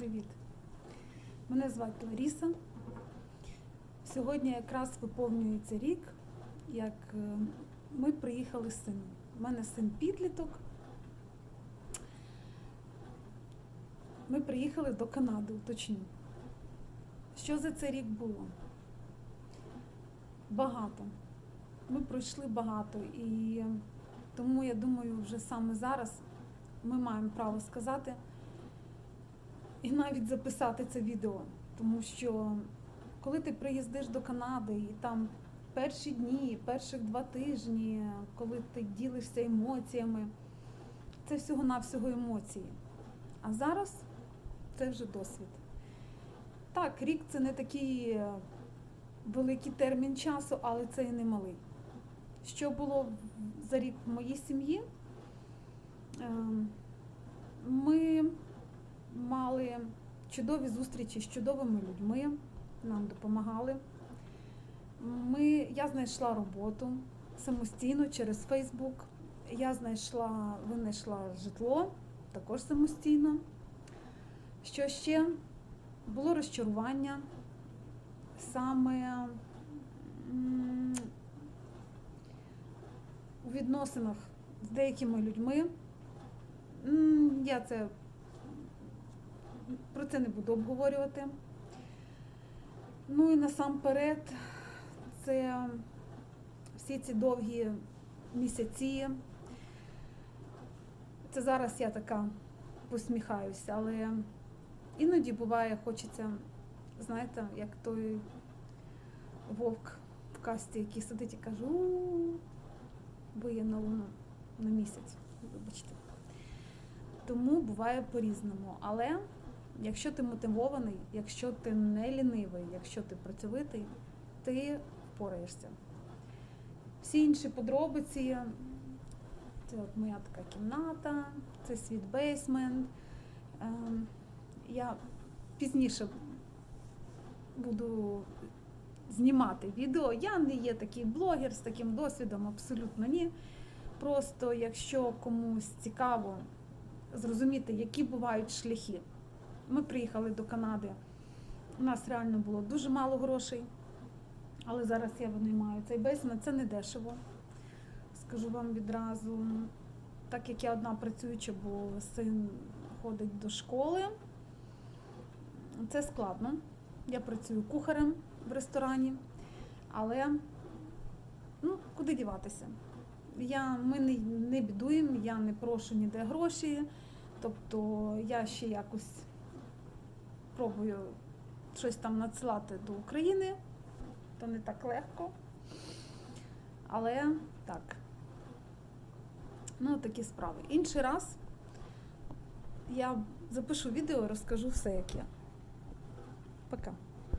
Привіт! Мене звати Ларіса. Сьогодні якраз виповнюється рік, як е, ми приїхали з сином. У мене син підліток. Ми приїхали до Канади, уточню. Що за цей рік було? Багато. Ми пройшли багато і тому я думаю, вже саме зараз ми маємо право сказати і навіть записати це відео. Тому що коли ти приїздиш до Канади і там перші дні, перших два тижні, коли ти ділишся емоціями, це всього-навсього емоції. А зараз це вже досвід. Так, рік це не такий е, великий термін часу, але це і не малий. Що було за рік в моїй сім'ї? Мали чудові зустрічі з чудовими людьми, нам допомагали. Ми, я знайшла роботу самостійно через Фейсбук. Я знайшла, винайшла житло також самостійно. Що ще? Було розчарування саме у відносинах з деякими людьми. Я це про це не буду обговорювати. Ну і насамперед, це всі ці довгі місяці. Це зараз я така посміхаюся, але іноді буває, хочеться, знаєте, як той вовк в касті, який сидить і каже, у виє на луну на місяць. Вибачте. Тому буває по-різному. Але якщо ти мотивований, якщо ти не лінивий, якщо ти працьовитий, ти впораєшся. Всі інші подробиці, це от моя така кімната, це світ бейсмент. Я пізніше буду знімати відео. Я не є такий блогер з таким досвідом, абсолютно ні. Просто якщо комусь цікаво зрозуміти, які бувають шляхи. Ми приїхали до Канади. У нас реально було дуже мало грошей, але зараз я винаймаю цей бейсмент. Це не дешево. Скажу вам відразу, так як я одна працююча, бо син ходить до школи. Це складно. Я працюю кухарем в ресторані, але ну, куди діватися? Я, ми не, не бідуємо, я не прошу ніде гроші. Тобто я ще якось пробую щось там надсилати до України, то не так легко. Але так. Ну, такі справи. Інший раз я запишу відео розкажу все, як я. Пока.